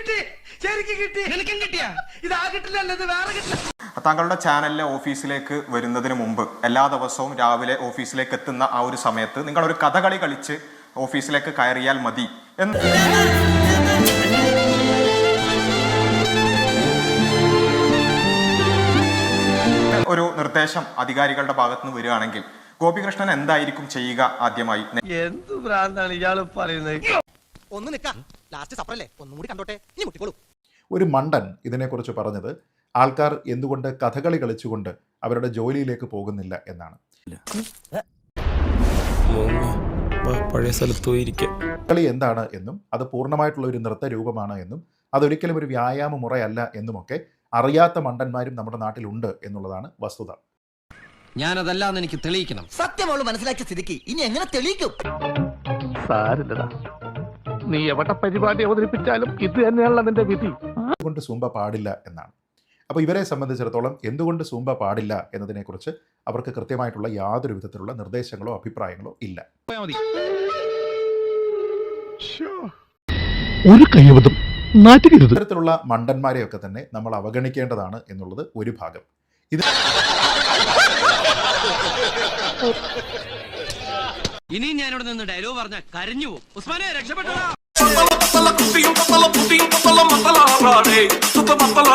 കിട്ടി. ശരിക്കും കിട്ടി. നിനക്കും കിട്ടിയാ? ഇതാ കിട്ടില്ലല്ലോ ഇത് വേറെ കിട്ടില്ല. താങ്കളുടെ ചാനലിലെ ഓഫീസിലേക്ക് വരുന്നതിന് മുമ്പ് എല്ലാ ദിവസവും രാവിലെ ഓഫീസിലേക്ക് എത്തുന്ന ആ ഒരു സമയത്ത് നിങ്ങൾ ഒരു കഥകളി കളിച്ച് ഓഫീസിലേക്ക് കയറിയാൽ മതി എന്ന്. ഒരു നിർദ്ദേശം അധികാരികളുടെ ഭാഗത്ത് നിന്ന് വരികയാണെങ്കിൽ ഗോപികൃഷ്ണൻ എന്തായിരിക്കും ചെയ്യുക ആദ്യമായി? എന്ത് ഭ്രാന്താണ് ഇയാൾ പറയുന്നത്? ഒന്ന് നിക്ക ലാസ്റ്റ് സപ്പറല്ലേ ഒന്നും കൂടി കണ്ടോട്ടെ. ഇനി മുട്ടിക്കോളൂ. ഒരു മണ്ടൻ ഇതിനെക്കുറിച്ച് പറഞ്ഞത് ആൾക്കാർ എന്തുകൊണ്ട് കഥകളി കളിച്ചുകൊണ്ട് അവരുടെ ജോലിയിലേക്ക് പോകുന്നില്ല എന്നാണ്. പഴയ സ്ഥലത്ത് പോയിരിക്കാം. കളി എന്താണ് എന്നും അത് പൂർണമായിട്ടുള്ള ഒരു നൃത്ത രൂപമാണ് എന്നും അതൊരിക്കലും ഒരു വ്യായാമ മുറയല്ല എന്നുമൊക്കെ അറിയാത്ത മണ്ടന്മാരും നമ്മുടെ നാട്ടിലുണ്ട് എന്നുള്ളതാണ് വസ്തുത. ഞാനതല്ലാന്ന് എനിക്ക് തെളിയിക്കണം. സത്യമോൾ മനസ്സിലാക്കിയ സ്ഥിതിക്ക് ഇനി എങ്ങനെ തെളിയിക്കും? സാരില്ലടാ. നീ എവിടെ പരിപാടി അവതരിപ്പിച്ചാലും ഇത് തന്നെയാണല്ലോ നിന്റെ വിധി. കൊണ്ട് സൂമ്പ പാടില്ല എന്നാണ്. അപ്പോൾ ഇവരെ സംബന്ധിച്ചിടത്തോളം എന്തുകൊണ്ട് സൂമ്പ പാടില്ല എന്നതിനെക്കുറിച്ച് അവർക്ക് കൃത്യമായിട്ടുള്ള യാതൊരു വിധത്തിലുള്ള നിർദ്ദേശങ്ങളോ അഭിപ്രായങ്ങളോ ഇല്ല. ഒരു കൈവതം ഇത്തരത്തിലുള്ള മണ്ടന്മാരെയൊക്കെ തന്നെ നമ്മൾ അവഗണിക്കേണ്ടതാണ് എന്നുള്ളത് ഒരു ഭാഗം. ഇത് ഇനിയും ഞാനിവിടെ നിന്ന് ഡയലോഗ് പറഞ്ഞ കരഞ്ഞു പോകും. ഉസ്മാനെ രക്ഷപ്പെട്ടോ మతల కుతియం మతల పుతియం మతల మతల రాడే సుత మతల